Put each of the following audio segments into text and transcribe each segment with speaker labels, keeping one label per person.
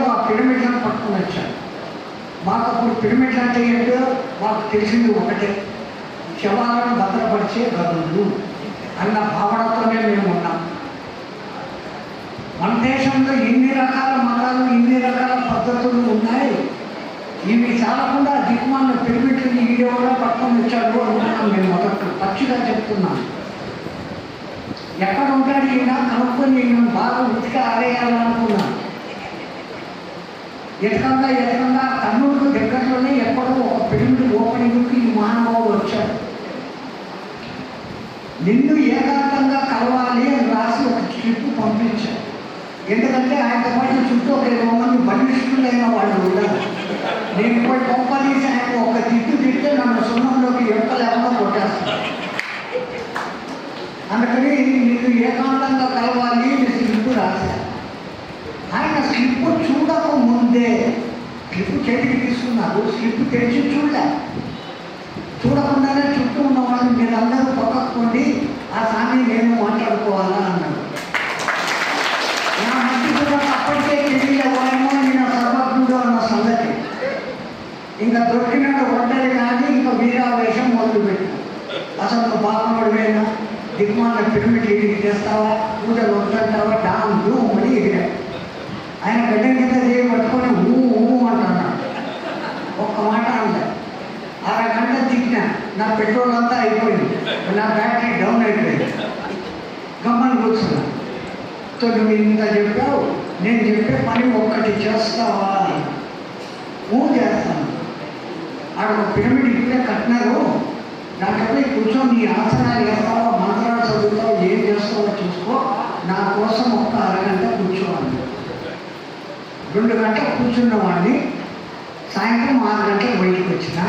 Speaker 1: ఏదో ఆ పిరమిడ్లను పట్టుకొని వచ్చాను మాకు అప్పుడు పిరమిడ్లు అంటే ఏంటో మాకు తెలిసింది ఒకటే. శవాలను భద్రపరిచే గదులు అన్న భావనతోనే మేము ఉన్నాం. మన దేశంలో ఎన్ని రకాల మతాలు ఇన్ని రకాల పద్ధతులు ఉన్నాయి? ఇవి చాలకుండా దిక్మాల పిరమిడ్ని ఈడెవరో పట్టుకొని వచ్చాడు అనుకున్నాం మేము మొదట్లో. పచ్చిగా చెప్తున్నాను ఎక్కడ ఉంటాడు ఈయన? కనుక్కొని నేను బాగా ఉతికి ఆరేయాలనుకున్నాను ఎతకంగా ఎతకంగా కర్నూలు దగ్గరలోనే ఎక్కడో ఒక పిరమిడ్ ఓపెనింగ్కి ఈ మహానుభావుడు వచ్చాడు. నిన్ను ఏకాంతంగా కలవాలి అని రాసి ఒక స్లిప్ పంపించాడు. ఎందుకంటే ఆయనతో పాటు చుట్టూ ఒక ఇరవై మంది బలిష్ఠులైన వాళ్ళు ఉన్నారు. నేను పోయి తీసి ఆయన ఒక తిట్టు తిట్టే నన్ను సున్నంలోకి ఎంత లేకుండా కొట్టేస్తాను అందుకని నిన్ను ఏకాంతంగా కలవాలి అని స్లిప్ రాశాను ఆయన స్లిప్ స్లిప్ చేతికి తీసుకున్నారు. స్లిప్ తెరిచి చూడలే. చూడకుండానే చుట్టూ ఉన్న వాళ్ళని మీరు అందరూ పక్కకుండి. ఆ స్వామి నేను మాట్లాడుకోవాలా అన్నాడు. నా మట్టి అప్పటికే తెలియలేమో నేను సర్వజ్ఞుడు అన్న సంగతి. ఇంకా దొరికినట్టు ఒంటరి కానీ ఇంకా వీరావేశం మొదలుపెట్టాను అసలు నువ్వు బాగుపడిపోయినా దిగ్మాన పిరమిడ్ ఇడికి చేస్తావా? పూజలు వద్దంటావా? డామ్ డూమ్ అని ఎగిరా ఆయన గడ్డ కింద చేయి పట్టుకొని ఊ ఊ అంటున్నాడు ఒక్క మాట అనలే అరగంట తిట్టినా నా పెట్రోల్ అంతా అయిపోయింది. నా బ్యాటరీ డౌన్ అయిపోయింది. గమ్మని కూర్చున్నా. సో నువ్వు ఇంత చెప్పావు? నేను చెప్పే పని ఒక్కటి చేస్తావా అని. ఊ చేస్తాను. ఆడ ఒక పిరమిడ్ ఇప్పుడే కట్టినారు. దాంట్లో కూర్చొని నీ ఆసనాలు వేస్తావో మంత్రాలు చదువుతావో ఏం చేస్తావో చూసుకో. నా కోసం ఒక్క అరగంట కూర్చోవాలి. రెండు గంటలు కూర్చున్న వాడిని సాయంత్రం ఆరు గంటలకు బయటకు వచ్చినా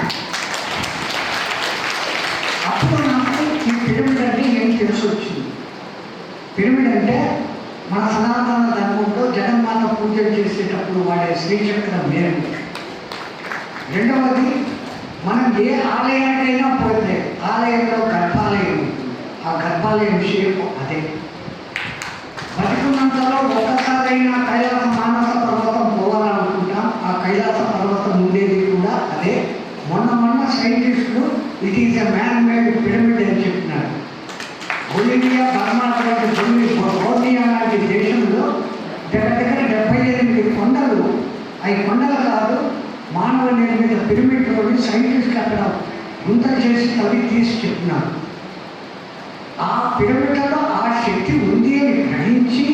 Speaker 1: అప్పుడు నాకు ఈ పిరమిడ్ అంటే ఏం తెలిసి వచ్చింది పిరమిడ్ అంటే మన సనాతన ధర్మంలో జగన్మాత పూజలు చేసేటప్పుడు వాడే శ్రీచక్రం వేరు రెండవది మనం ఏ ఆలయానికైనా పోతే ఆలయంలో గర్భాలయం ఆ గర్భాలయం షేప్ అదే. బతికున్నంతలో ఒక్కసారైనా కైలాస మానస పర్వతం పోవాలనుకుంటాం. ఆ కైలాస పర్వతం ఉండేది కూడా అదే. మొన్న మొన్న సైంటిస్టులు it is a man made pyramid అని చెప్పినారు బొలివియా బర్మా లాంటి భూమి బోర్నియా లాంటి దేశంలో దగ్గర దగ్గర డెబ్బై ఎనిమిది కొండలు. అవి కొండలు కాదు మానవ నిర్మిత పిరమిడ్లోని సైంటిస్ట్ అక్కడ గుంత చేసి తవ్వి తీసి చెప్పినారు ఆ పిరమిడ్లలో ఆ శక్తి ఉంది అని గ్రహించి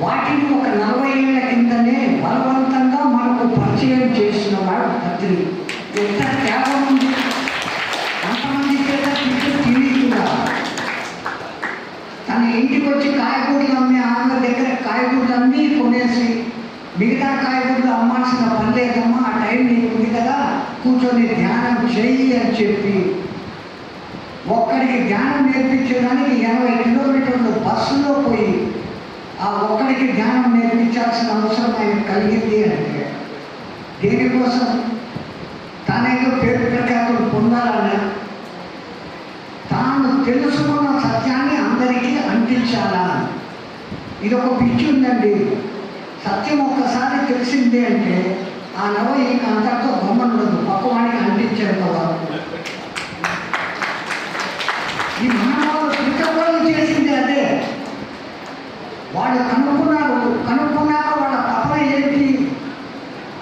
Speaker 1: వాటిని ఒక నలభై ఏళ్ళ కిందనే బలవంతంగా మనకు పరిచయం చేసిన వాడు పత్రి ఎంత కేవలం తన ఇంటికి వచ్చి కాయగూరలు అమ్మే ఆమె దగ్గర కాయగూరలు అన్నీ కొనేసి మిగతా కాయగూరలు అమ్మాల్సిన పని లేదమ్మా ఆ టైం నీకు ఉంది కదా కూర్చొని ధ్యానం చెయ్యి అని చెప్పి ఒక్కడికి ధ్యానం నేర్పించడానికి ఎనభై కిలోమీటర్లు బస్సులో పోయి ఆ ఒక్కడికి ధ్యానం నేర్పించాల్సిన అవసరం ఆయన కలిగింది అంటే దేనికోసం తానేదో పేరు ప్రఖ్యాతులు పొందాలన్నా తాను తెలుసుకున్న సత్యాన్ని అందరికీ అందించాలా ఇది ఒక పిచ్చి ఉందండి. సత్యం ఒక్కసారి తెలిసింది అంటే ఆ నవ ఇంక అంతటితో బొమ్మనుండదు పక్కవాడికి అంటించేంత వరకు ఈ మానవుడు పితరులు చేసింది అదే వాళ్ళు కనుక్కున్నారు కనుక్కున్నాక వాళ్ళ తపన ఏంటి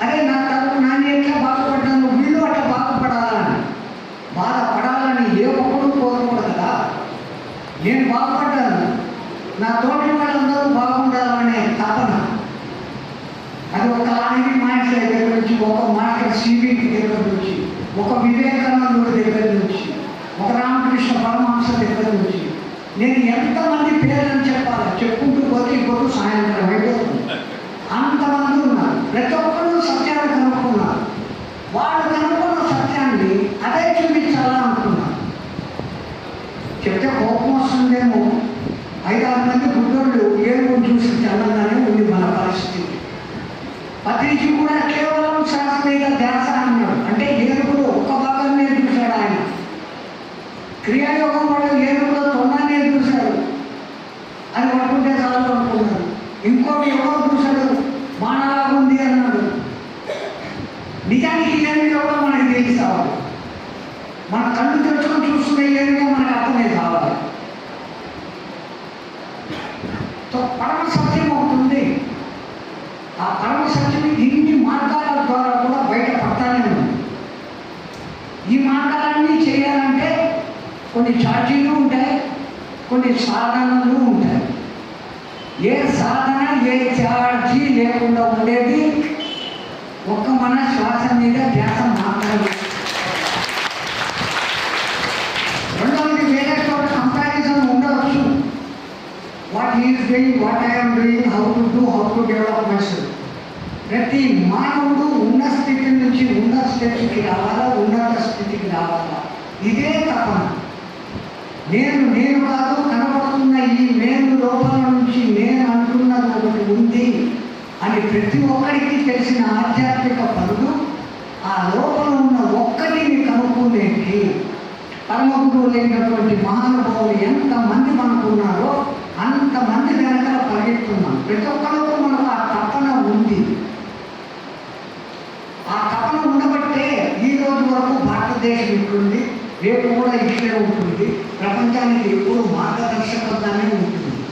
Speaker 1: అరే నా తరపు నాన్న ఎట్లా బాగుపడ్డాను వీళ్ళు అట్లా బాగుపడాలని బాధపడాలని ఏ ఒక్కడు కోరుకోడు కదా నేను బాగుపడ్డాను నా తోటి వాళ్ళందరూ బాగుండాలనే తపన అది ఒక ఆనికి మాస్టర్ దగ్గర నుంచి ఒక మాస్టర్ సిబిటి దగ్గర నుంచి ఒక వివేకానందుడి దగ్గర నుంచి ఒక రామకృష్ణ పరమహంస దగ్గర నుంచి. నేను ఎంతమంది పేర్లను చెప్పాలి? చెప్పుకుంటూ పోతే ఇప్పుడు సాయంత్రం అయిపోతుంది. అంతమంది ఉన్నారు. ప్రతి ఒక్కరు సత్యాన్ని కనుక్కున్నారు. వాళ్ళు కనుక్కున్న సత్యాన్ని అదే చూపించాలా అనుకున్నారు. చెప్తే కోపం వస్తుందేమో. ఐదారు మంది గుడ్డోళ్ళు ఏనుగు చూసి తెలంగానే అతనికి కూడా కేవలం శాస్త్రీయ ధ్యాస అన్నాడు అంటే ఏనుగులో ఒక్క భాగం నేర్పించాడు ఆయన. క్రియాయోగం కూడా ఏనుగులో తొండ నేర్పించాడు. అని అనుకుంటే చాలా అనుకున్నాడు ఇంకోటి ఎవరో చూశాడు. బాణలాగుంది అన్నాడు. నిజానికి ఏనుగు ఎవరో మనకి తెలిసి మన కళ్ళు తెచ్చుకొని చూస్తున్న ఏనుగో మనకు అర్థమే కావాలి. పడమ కొన్ని ఛార్జీలు ఉంటాయి కొన్ని సాధనలు ఉంటాయి. ఏ సాధన ఏ ఛార్జీ లేకుండా ఉండేది? ఒక్క మన శ్వాస మీద ధ్యాస మాత్రమే. రెండవది వేరే చోట కంపారిజన్ ఉండవచ్చు. What is doing what I'm doing how to do how to develop myself ప్రతి మానవుడు ఉన్న స్థితి నుంచి ఉన్న స్థితికి రావాలా ఉన్నత స్థితికి రావాలా? ఇదే తపన. నేను నేను కాదు కనబడుతున్న ఈ నేను లోపల నుంచి నేను అంటున్నది ఒకటి ఉంది అని ప్రతి ఒక్కరికి తెలిసిన ఆధ్యాత్మిక పనులు ఆ లోపల ఉన్న ఒక్కటిని కనుక్కునేకి పరమ గురువులైనటువంటి మహానుభావులు ఎంతమంది మనకు ఉన్నారో అంతమంది వెనకాల పరిగెత్తున్నాం ప్రతి ఒక్కరికి మనకు ఆ తపన ఉంది. ఆ తపన ఉండబట్టే ఈ రోజు వరకు భారతదేశం ఇట్లుంది రేపు కూడా ఇదే ఉంటుంది ప్రపంచానికి ఎప్పుడు మార్గదర్శకంగానే ఉంటుంది.